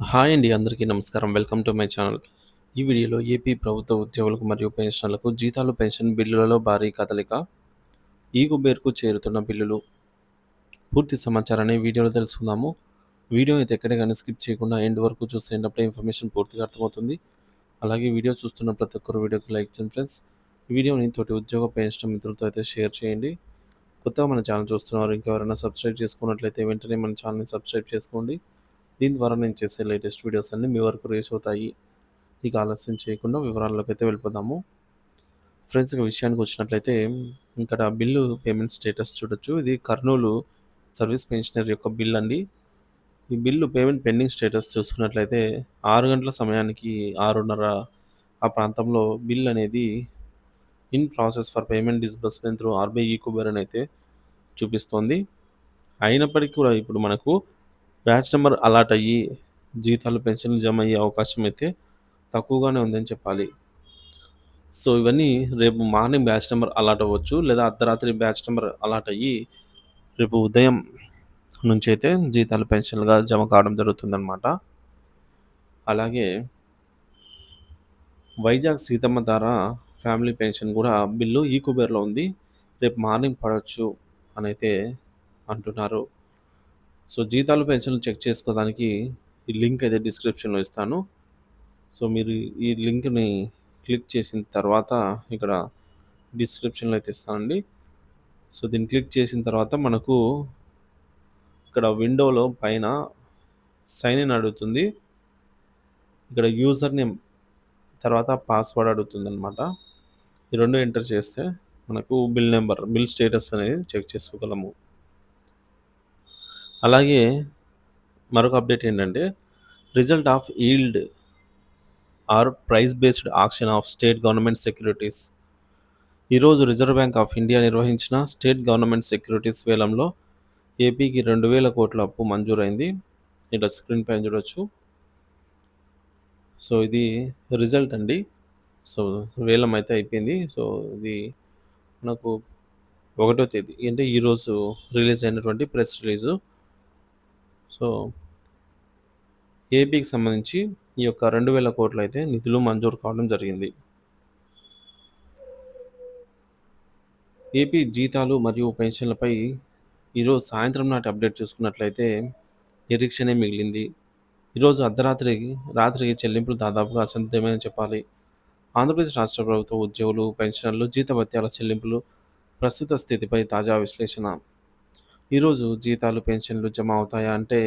Hi అండి అందరికీ నమస్కారం. Welcome to my channel. ఈ వీడియోలో ఏపీ ప్రభుత్వ ఉద్యోగులకు మరియు పెన్షన్లకు జీతాలు పెన్షన్ బిల్లులలో భారీ కదలిక ఈ కుబేర్కు చేరుతున్న బిల్లులు. పూర్తి సమాచారాన్ని వీడియోలో తెలుసుకుందాము. వీడియో అయితే ఎక్కడే కానీ స్కిప్ చేయకుండా ఎండ్ వరకు చూసేటప్పుడు ఇన్ఫర్మేషన్ పూర్తిగా అర్థమవుతుంది. అలాగే వీడియో చూస్తున్న ప్రతి ఒక్కరు వీడియోకి లైక్ చేయండి ఫ్రెండ్స్. ఈ వీడియోని తోటి ఉద్యోగ పెన్షన్ మిత్రులతో అయితే షేర్ చేయండి. కొత్తగా మన ఛానల్ చూస్తున్నారు ఇంకెవరైనా సబ్స్క్రైబ్ చేసుకున్నట్లయితే వెంటనే మన ఛానల్ని సబ్స్క్రైబ్ చేసుకోండి. దీని ద్వారా నేను చేసే లేటెస్ట్ వీడియోస్ అన్నీ మీ వరకు రీచ్ అవుతాయి. ఇక ఆలస్యం చేయకుండా వివరాల్లోకి అయితే వెళ్ళిపోదాము. ఫ్రెండ్స్ ఇక విషయానికి వచ్చినట్లయితే ఇక్కడ బిల్లు పేమెంట్ స్టేటస్ చూడొచ్చు. ఇది కర్నూలు సర్వీస్ పెన్షనర్ యొక్క బిల్ అండి. ఈ బిల్లు పేమెంట్ పెండింగ్ స్టేటస్ చూసుకున్నట్లయితే ఆరు గంటల సమయానికి ఆరున్నర ఆ ప్రాంతంలో బిల్ అనేది in process for payment disbursement through RBI e Kuber అని అయితే చూపిస్తోంది. అయినప్పటికీ కూడా ఇప్పుడు మనకు బ్యాచ్ నెంబర్ అలాట్ అయ్యి జీతాలు పెన్షన్లు జమ అయ్యే అవకాశం అయితే తక్కువగానే ఉందని చెప్పాలి. సో ఇవన్నీ రేపు మార్నింగ్ బ్యాచ్ నెంబర్ అలాట్ అవ్వచ్చు. లేదా అర్ధరాత్రి బ్యాచ్ నెంబర్ అలాట్ అయ్యి రేపు ఉదయం నుంచి అయితే జీతాలు పెన్షన్లుగా జమ కావడం జరుగుతుందన్నమాట. అలాగే వైజాగ్ సీతమ్మ ధార ఫ్యామిలీ పెన్షన్ కూడా బిల్లు ఈ కుబేర్లో ఉంది. రేపు మార్నింగ్ పడవచ్చు అని అయితే అంటున్నారు. సో జీతాలు పెన్షన్లు చెక్ చేసుకోవడానికి ఈ లింక్ అయితే డిస్క్రిప్షన్లో ఇస్తాను. సో మీరు ఈ లింక్ని క్లిక్ చేసిన తర్వాత ఇక్కడ డిస్క్రిప్షన్లో అయితే ఇస్తానండి. సో దీన్ని క్లిక్ చేసిన తర్వాత మనకు ఇక్కడ విండోలో పైన సైన్ ఇన్ అడుగుతుంది. ఇక్కడ యూజర్ నేమ్ తర్వాత పాస్వర్డ్ అడుగుతుంది అనమాట ఈ రెండు ఎంటర్ చేస్తే మనకు బిల్ నెంబర్ బిల్ స్టేటస్ అనేది చెక్ చేసుకోగలము. అలాగే మరొక అప్డేట్ ఏంటంటే result of yield or price based auction of state government securities. ఈరోజు రిజర్వ్ బ్యాంక్ ఆఫ్ ఇండియా నిర్వహించిన స్టేట్ గవర్నమెంట్ సెక్యూరిటీస్ వేలంలో ఏపీకి రెండు వేల కోట్ల అప్పు మంజూరైంది. ఇట్లా స్క్రీన్ పైన చూడొచ్చు. సో ఇది రిజల్ట్ అండి. సో వేలం అయితే అయిపోయింది. సో ఇది మనకు ఒకటో తేదీ. అంటే ఈరోజు రిలీజ్ అయినటువంటి ప్రెస్ రిలీజు. సో ఏపీకి సంబంధించి ఈ యొక్క రెండు వేల కోట్లు అయితే నిధులు మంజూరు కావడం జరిగింది. ఏపీ జీతాలు మరియు పెన్షన్లపై ఈరోజు సాయంత్రం నాటి అప్డేట్ చూసుకున్నట్లయితే నిరీక్షణే మిగిలింది. ఈరోజు అర్ధరాత్రి రాత్రికి చెల్లింపులు దాదాపుగా అసంతమని చెప్పాలి. ఆంధ్రప్రదేశ్ రాష్ట్ర ప్రభుత్వ ఉద్యోగులు పెన్షన్లు జీతభత్యాల చెల్లింపులు ప్రస్తుత స్థితిపై తాజా విశ్లేషణ. ఈరోజు జీతాలు పెన్షన్లు జమ అవుతాయా అంటే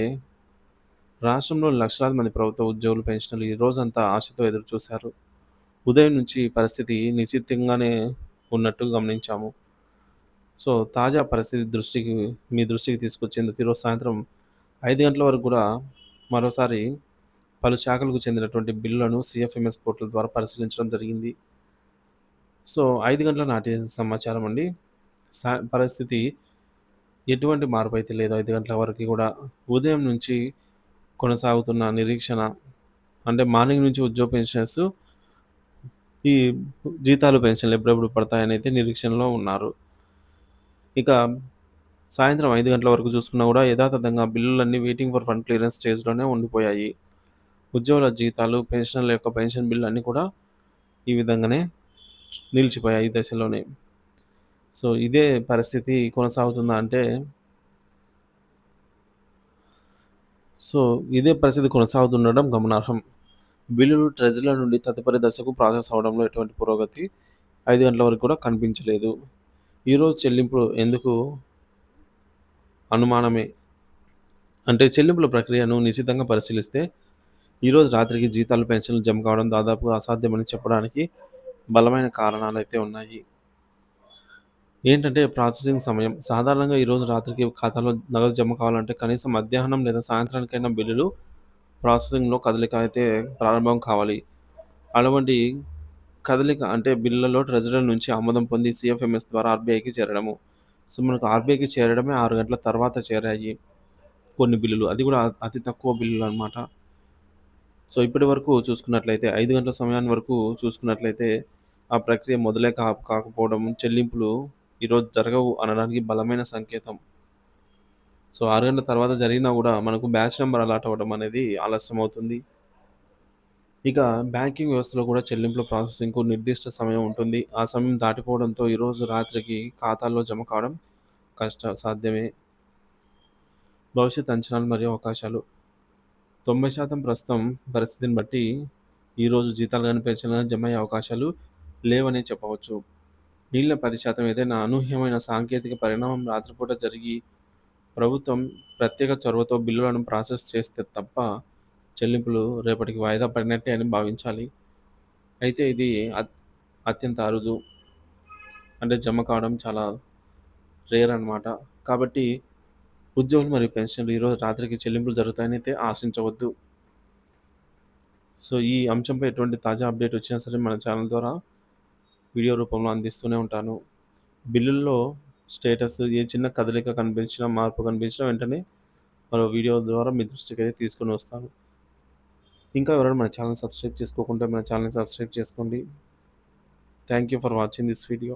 రాష్ట్రంలో లక్షలాది మంది ప్రభుత్వ ఉద్యోగులు పెన్షన్లు ఈ రోజంతా ఆశతో ఎదురు చూశారు. ఉదయం నుంచి పరిస్థితి నిశ్చితంగానే ఉన్నట్టు గమనించాము. సో తాజా పరిస్థితి దృష్టికి మీ దృష్టికి తీసుకొచ్చేందుకు ఈరోజు సాయంత్రం ఐదు గంటల వరకు కూడా మరోసారి పలు శాఖలకు చెందినటువంటి బిల్లులను సిఎఫ్ఎంఎస్ పోర్టల్ ద్వారా పరిశీలించడం జరిగింది. సో ఐదు గంటల నాటి సమాచారం అండి. సా పరిస్థితి ఎటువంటి మార్పు అయితే లేదు. ఐదు గంటల వరకు కూడా ఉదయం నుంచి కొనసాగుతున్న నిరీక్షణ అంటే మార్నింగ్ నుంచి ఉద్యోగ పెన్షన్స్ ఈ జీతాలు పెన్షన్లు ఎప్పుడెప్పుడు పడతాయని అయితే నిరీక్షణలో ఉన్నారు. ఇక సాయంత్రం ఐదు గంటల వరకు చూసుకున్నా కూడా యథాతథంగా బిల్లులన్నీ వెయిటింగ్ ఫర్ ఫండ్ క్లియరెన్స్ స్టేజ్లోనే ఉండిపోయాయి. ఉద్యోగుల జీతాలు పెన్షన్ల యొక్క పెన్షన్ బిల్లు అన్నీ కూడా ఈ విధంగానే నిలిచిపోయాయి ఈ దశలోనే. సో ఇదే పరిస్థితి కొనసాగుతుందా అంటే సో ఇదే పరిస్థితి కొనసాగుతుండడం గమనార్హం. బిల్లులు ట్రెజరీల నుండి తదుపరి దశకు ప్రాసెస్ అవడంలో ఎటువంటి పురోగతి ఐదు గంటల వరకు కూడా కనిపించలేదు. ఈరోజు చెల్లింపులు ఎందుకు అనుమానమే? అంటే చెల్లింపుల ప్రక్రియను నిశ్చితంగా పరిశీలిస్తే ఈరోజు రాత్రికి జీతాలు పెన్షన్లు జమ కావడం దాదాపుగా అసాధ్యమని చెప్పడానికి బలమైన కారణాలు అయితే ఉన్నాయి. ఏంటంటే ప్రాసెసింగ్ సమయం. సాధారణంగా ఈరోజు రాత్రికి ఖాతాలో నగదు జమ కావాలంటే కనీసం మధ్యాహ్నం లేదా సాయంత్రానికైనా బిల్లులు ప్రాసెసింగ్లో కదలిక అయితే ప్రారంభం కావాలి. అటువంటి కదలిక అంటే బిల్లులలో ట్రెజరీ నుంచి ఆమోదం పొంది సిఎఫ్ఎంఎస్ ద్వారా ఆర్బీఐకి చేరడము. సో మనకు ఆర్బీఐకి చేరడమే ఆరు గంటల తర్వాత చేరాయి కొన్ని బిల్లులు. అది కూడా అతి తక్కువ బిల్లులు అనమాట సో ఇప్పటి వరకు చూసుకున్నట్లయితే ఐదు గంటల సమయాన్ని వరకు చూసుకున్నట్లయితే ఆ ప్రక్రియ మొదలే కా కాకపోవడం చెల్లింపులు ఈరోజు జరగవు అనడానికి బలమైన సంకేతం సో ఆరు గంటల తర్వాత జరిగినా కూడా మనకు బ్యాచ్ నెంబర్ అలాట్ అవ్వడం అనేది ఆలస్యం అవుతుంది. ఇక బ్యాంకింగ్ వ్యవస్థలో కూడా చెల్లింపుల ప్రాసెసింగ్‌కు నిర్దిష్ట సమయం ఉంటుంది. ఆ సమయం దాటిపోవడంతో ఈరోజు రాత్రికి ఖాతాల్లో జమ కావడం కష్ట సాధ్యమే. భవిష్యత్ అంచనాలు మరియు అవకాశాలు 90% ప్రస్తుతం పరిస్థితిని బట్టి ఈరోజు జీతాలు కానీ పెన్షన్లు జమ అయ్యే అవకాశాలు లేవనే చెప్పవచ్చు. మిగిలిన 10% ఏదైనా అనూహ్యమైన సాంకేతిక పరిణామం రాత్రిపూట జరిగి ప్రభుత్వం ప్రత్యేక చొరవతో బిల్లులను ప్రాసెస్ చేస్తే తప్ప చెల్లింపులు రేపటికి వాయిదా పడినట్టే అని భావించాలి. అయితే ఇది అత్ అత్యంత అరుదు. అంటే జమ కావడం చాలా రేర్ అనమాట. కాబట్టి ఉద్యోగులు మరియు పెన్షన్లు ఈరోజు రాత్రికి చెల్లింపులు జరుగుతాయని అయితే ఆశించవద్దు. సో, ఈ అంశంపై ఎటువంటి తాజా అప్డేట్ వచ్చినా సరే మన ఛానల్ ద్వారా వీడియో రూపంలో అందిస్తూనే ఉంటాను. బిల్లుల్లో స్టేటస్ ఏ చిన్న కదలిక కనిపించినా, మార్పు కనిపించినా వెంటనే మరో వీడియో ద్వారా మీ దృష్టికి అయితే తీసుకొని వస్తాను. ఇంకా ఎవరైనా మన ఛానల్ సబ్స్క్రైబ్ చేసుకోకుంటే మన ఛానల్‌ని సబ్స్క్రైబ్ చేసుకోండి. Thank you for watching this video.